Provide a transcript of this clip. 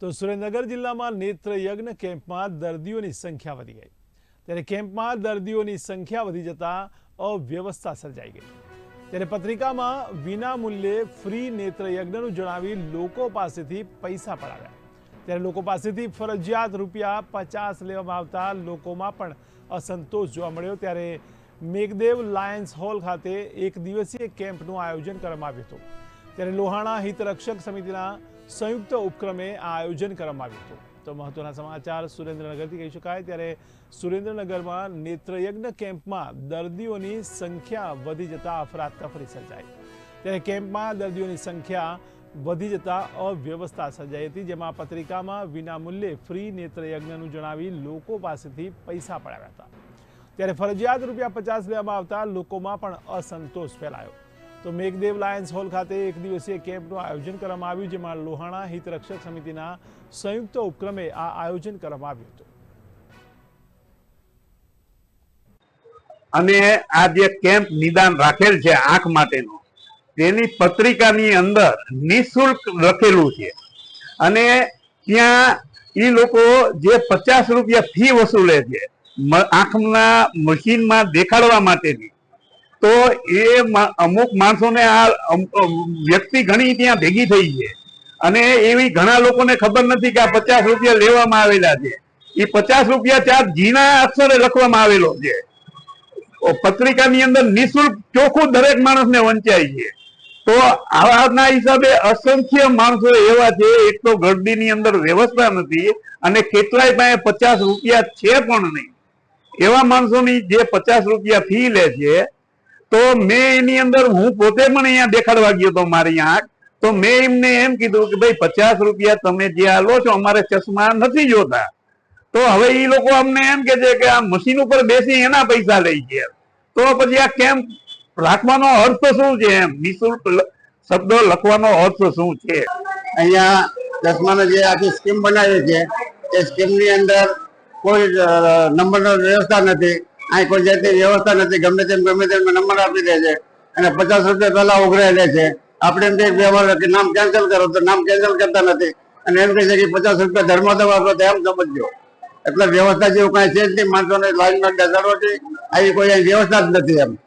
તો સુરેન્દ્રનગર જિલ્લામાં નેત્ર યજ્ઞ કેમ્પમાં દર્દીઓની સંખ્યા વધી ગઈ. ત્યારે કેમ્પમાં દર્દીઓની સંખ્યા વધી જતા અવ્યવસ્થા સર્જાઈ ગઈ. ત્યારે પત્રિકામાં વિના મૂલ્યે ફ્રી નેત્ર યજ્ઞનું જણાવી લોકો પાસેથી પૈસા પડાવ્યા. ત્યારે લોકો પાસેથી ફરજિયાત રૂપિયા પચાસ લેવામાં આવતા લોકોમાં પણ અસંતોષ જોવા મળ્યો. ત્યારે મેઘદેવ લાયન્સ હોલ ખાતે એક દિવસીય કેમ્પનું આયોજન કરવામાં આવ્યું હતું. ત્યારે લોહાણા હિતરક્ષક સમિતિના સંયુક્ત ઉપક્રમે આ આયોજન કરવામાં આવ્યું હતું. તો મહત્વના સમાચાર સુરેન્દ્રનગરથી કહી શકાય. ત્યારે સુરેન્દ્રનગરમાં નેત્રયજ્ઞ કેમ્પમાં દર્દીઓની સંખ્યા વધી જતા અફરાતફરી સર્જાઈ. ત્યારે કેમ્પમાં દર્દીઓની સંખ્યા વધી જતા અવ્યવસ્થા સર્જાઈ હતી, જેમાં પત્રિકામાં વિનામૂલ્યે ફ્રી નેત્રયજ્ઞનું જણાવી લોકો પાસેથી પૈસા પડાવ્યા હતા. ત્યારે ફરજિયાત રૂપિયા પચાસ લેવામાં આવતા લોકોમાં પણ અસંતોષ ફેલાયો. તો મેઘદેવ લાયન્સ હોલ ખાતે એક દિવસીય કેમ્પનું આયોજન કરવામાં આવ્યું, જેમાં લોહાણા હિતરક્ષક સમિતિના સંયુક્ત ઉપક્રમે આ આયોજન કરવામાં આવ્યું હતું. અને આ જે કેમ્પ નિદાન રાખેલ છે આંખ માટેનો, તેની પત્રિકાની અંદર નિઃશુલ્ક લખેલું છે. અને ત્યાં એ લોકો જે પચાસ રૂપિયા ફી વસૂલે છે આંખના મશીનમાં દેખાડવા માટેની તો એ અમુક માણસોને આ વ્યક્તિ ઘણી ત્યાં ભેગી થઈ છે. અને એવી ઘણા લોકોને ખબર નથી કે આ પચાસ રૂપિયા લેવામાં આવેલા છે. એ પચાસ રૂપિયા ચાર ઝીણા અક્ષરે લખવામાં આવેલો છે. પત્રિકાની અંદર નિઃશુલ્ક ચોખ્ખું દરેક માણસને વંચાય છે. તો આવાના હિસાબે અસંખ્ય માણસો એવા છે, એક તો ગરદીની અંદર વ્યવસ્થા નથી અને કેટલાય પાસે પચાસ રૂપિયા છે પણ નહીં. એવા માણસોની જે પચાસ રૂપિયા ફી લે છે તો મેં એની અંદર હું પોતે પણ અહીંયા દેખાડવા ગયો તો મારી આંખ. તો મેં એમને એમ કીધું કે ભાઈ, પચાસ રૂપિયા તમે જે આ લો છો, અમારે ચશ્મા નથી જોતા. તો હવે એ લોકો અમને એમ કે છે કે આ મશીન ઉપર બેસી એના પૈસા લઈ ગયા. તો પછી આ કેમ્પ રાખવાનો અર્થ શું છે એમ? નિશુલ્ક શબ્દો લખવાનો અર્થ શું છે? અહીંયા ચશ્માનો જે આખી સ્કીમ બનાવી છે, એ સ્કીમની અંદર કોઈ નંબરનો વ્યવસ્થા નથી. અહીં કોઈ જાતની વ્યવસ્થા નથી. ગમે તેમ ગમે તેમ નંબર આપી દે છે. અને પચાસ રૂપિયા પહેલા ઉઘરાઈ લે છે. આપણે એમ કઈ વ્યવહાર કે નામ કેન્સલ કરો, તો નામ કેન્સલ કરતા નથી. અને એમ કહે કે પચાસ રૂપિયા ધર્મોદમ આપો તો એમ સમજજો. એટલે વ્યવસ્થા જેવું કાંઈ છે જ નહીં. માણસોને લાઈનમાં બેસાડવાથી આવી કોઈ વ્યવસ્થા જ નથી એમ.